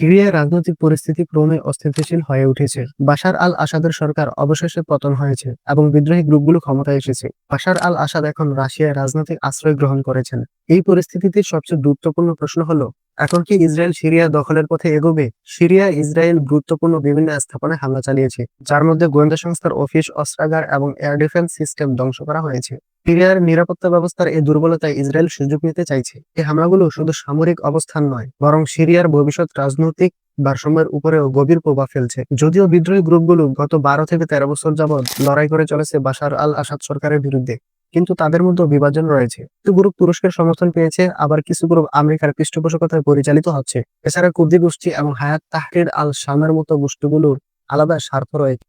সিরিয়ার রাজনৈতিক পরিস্থিতি ক্রমে অস্থিতিশীল হয়ে উঠেছে। বাশার আল আসাদের সরকার অবশেষে পতন হয়েছে এবং বিদ্রোহী গ্রুপগুলো ক্ষমতায় এসেছে। বাশার আল আসাদ এখন রাশিয়ায় রাজনৈতিক আশ্রয় গ্রহণ করেছেন। এই পরিস্থিতিতে সবচেয়ে গুরুত্বপূর্ণ প্রশ্ন হলো, এখন কি ইসরায়েল সিরিয়া দখলের পথে এগোবে? সিরিয়া, ইসরায়েল গুরুত্বপূর্ণ বিভিন্ন স্থাপনায় হামলা চালিয়েছে, যার মধ্যে গোয়েন্দা সংস্থার অফিস, অস্ত্রাগার এবং এয়ার ডিফেন্স সিস্টেম ধ্বংস করা হয়েছে। সিরিয়ার নিরাপত্তা ব্যবস্থার এই দুর্বলতায় ইসরায়েল সুযোগ নিতে চাইছে। এই হামলাগুলো শুধু সামরিক অবস্থান নয়, বরং সিরিয়ার ভবিষ্যৎ রাজনৈতিক ভারসাম্যের উপরেও গভীর প্রভাব ফেলছে। যদিও বিদ্রোহী গ্রুপগুলো গত বারো থেকে তেরো বছর যাবৎ লড়াই করে চলেছে বাশার আল আসাদ সরকারের বিরুদ্ধে, কিন্তু তাদের মধ্যে বিভাজন রয়েছে। কিছু গ্রুপ তুরস্কের সমর্থন পেয়েছে, আবার কিছু গ্রুপ আমেরিকার পৃষ্ঠপোষকতায় পরিচালিত হচ্ছে। এছাড়া কুর্দি গোষ্ঠী এবং হায়াত তাহরির আল শামের মতো গোষ্ঠীগুলোর আলাদা স্বার্থ রয়েছে।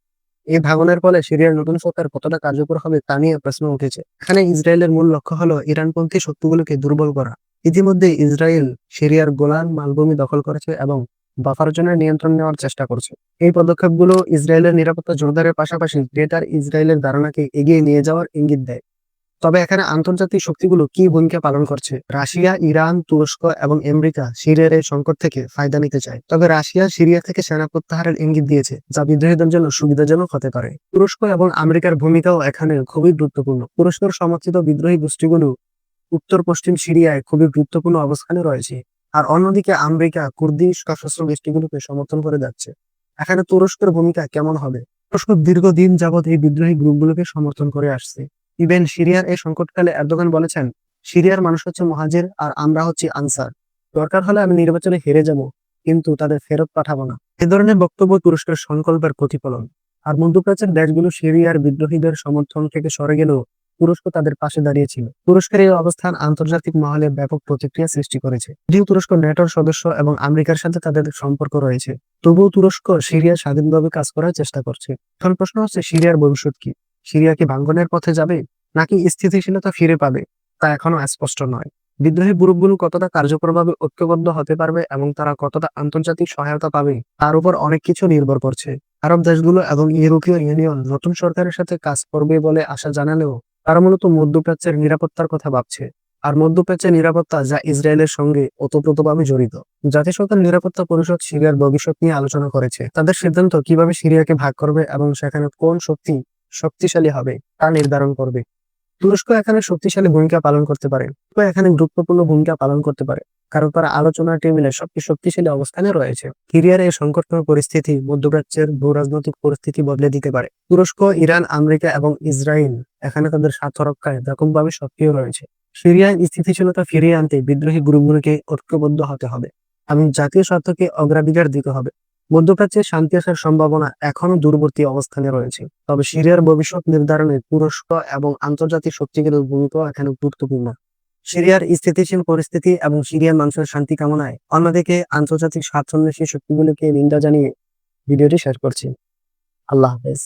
এই ভাঙনের ফলে সিরিয়ার নতুন সরকার কতটা কার্যকর হবে তা নিয়ে প্রশ্ন উঠেছে। এখানে ইসরায়েলের মূল লক্ষ্য হলো ইরানপন্থী শক্তিগুলোকে দুর্বল করা। ইতিমধ্যে ইসরায়েল সিরিয়ার গোলান মালভূমি দখল করেছে এবং বাফার জন্য নিয়ন্ত্রণ নেওয়ার চেষ্টা করছে। এই পদক্ষেপগুলো ইসরায়েলের নিরাপত্তা জোরদারের পাশাপাশি গ্রেটার ইসরায়েলের ধারণাকে এগিয়ে নিয়ে যাওয়ার ইঙ্গিত দেয়। তবে এখানে আন্তর্জাতিক শক্তিগুলো কি ভূমিকা পালন করছে? রাশিয়া, ইরান, তুরস্ক এবং আমেরিকা সিরিয়ার এই সংকট থেকে ফায়দা নিতে চায়। তবে রাশিয়া সিরিয়া থেকে সেনা প্রত্যাহারের ইঙ্গিত দিয়েছে, যা বিদ্রোহীদের জন্য সুবিধাজনক হতে পারে। তুরস্ক এবং আমেরিকার ভূমিকাও এখানে খুবই গুরুত্বপূর্ণ। তুরস্কের সমর্থিত বিদ্রোহী গোষ্ঠীগুলো উত্তর পশ্চিম সিরিয়ায় খুবই গুরুত্বপূর্ণ অবস্থানে রয়েছে, আর অন্যদিকে আমেরিকা কুর্দি সশস্ত্র গোষ্ঠীগুলোকে সমর্থন করে যাচ্ছে। এখানে তুরস্কের ভূমিকা কেমন হবে? তুরস্ক দীর্ঘদিন যাবৎ এই বিদ্রোহী গ্রুপগুলোকে সমর্থন করে আসছে। ইভেন সিরিয়ার এই সংকটকালে এরদোগান বলেছেন, সিরিয়ার মানুষ হচ্ছে মহাজের আর আমরা হচ্ছি আনসার। দরকার হলে আমি নির্বাচনে হেরে যাব, কিন্তু তাদের ফেরত পাঠাবো না। এ ধরনের বক্তব্য তুরস্কের সংকল্পের প্রতিফলন। আর মধ্যপ্রাচ্যের দেশগুলো সিরিয়ার বিদ্রোহীদের সমর্থন থেকে সরে গেলেও তুরস্ক তাদের পাশে দাঁড়িয়েছিল। তুরস্কের এই অবস্থান আন্তর্জাতিক মহলে ব্যাপক প্রতিক্রিয়া সৃষ্টি করেছে। যদিও তুরস্ক নেটোর সদস্য এবং আমেরিকার সাথে তাদের সম্পর্ক রয়েছে, তবুও তুরস্ক সিরিয়া স্বাধীনভাবে কাজ করার চেষ্টা করছে। এখন প্রশ্ন হচ্ছে, সিরিয়ার ভবিষ্যৎ কি? সিরিয়া কি ভাঙ্গনের পথে যাবে নাকি স্থিতিশীলতা ফিরে পাবে, তা এখনও স্পষ্ট নয়। বিদ্রোহী গ্রুপগুলো কতটা কার্যকরভাবে ঐক্যবদ্ধ হতে পারবে এবং তারা কতটা আন্তর্জাতিক সহায়তা পাবে, তার উপর অনেক কিছু নির্ভর করছে। আরব দেশগুলো এবং ইউরোপীয় ইউনিয়ন নতুন সরকারের সাথে কাজ করবে বলে আশা জানালেও তারা মূলত মধ্যপ্রাচ্যের নিরাপত্তার কথা ভাবছে। আর মধ্যপ্রাচ্যের নিরাপত্তা যা ইসরায়েলের সঙ্গে ওতপ্রোতভাবে জড়িত। জাতিসংঘের নিরাপত্তা পরিষদ সিরিয়ার ভবিষ্যৎ নিয়ে আলোচনা করেছে। তাদের সিদ্ধান্ত কীভাবে সিরিয়াকে ভাগ করবে এবং সেখানে কোন শক্তি শক্তিশালী হবে, তা নির্ধারণ করবে। তুরস্ক এখানে শক্তিশালী ভূমিকা পালন করতে পারে। এখানে গুরুত্বপূর্ণ ভূমিকা পালন করতে পারে, কারণ তারা আলোচনা টেবিলে সবচেয়ে শক্তিশালী অবস্থানে রয়েছে। সিরিয়ার এই সংকটময় পরিস্থিতি মধ্যপ্রাচ্যের ভূ রাজনৈতিক পরিস্থিতি বদলে দিতে পারে। তুরস্ক, ইরান, আমেরিকা এবং ইসরায়েল এখানে তাদের স্বার্থ রক্ষায় ব্যাপকভাবে সক্রিয় রয়েছে। সিরিয়ায় স্থিতিশীলতা ফিরিয়ে আনতে বিদ্রোহী গ্রুপগুলোকে ঐক্যবদ্ধ হতে হবে এবং জাতীয় স্বার্থকে অগ্রাধিকার দিতে হবে। মধ্যপ্রাচ্যে শান্তি আসার সম্ভাবনা এখনও দূরবর্তী অবস্থানে রয়েছে। তবে সিরিয়ার ভবিষ্যৎ নির্ধারণে তুরস্ক এবং আন্তর্জাতিক শক্তিগুলোর ভূমিকা এখানে গুরুত্বপূর্ণ। সিরিয়ার স্থিতিশীল পরিস্থিতি এবং সিরিয়ার মানুষের শান্তি কামনায় অন্যদিকে আন্তর্জাতিক স্বার্থন্বেষী শক্তিগুলোকে নিন্দা জানিয়ে ভিডিওটি শেয়ার করছি। আল্লাহ হাফেজ।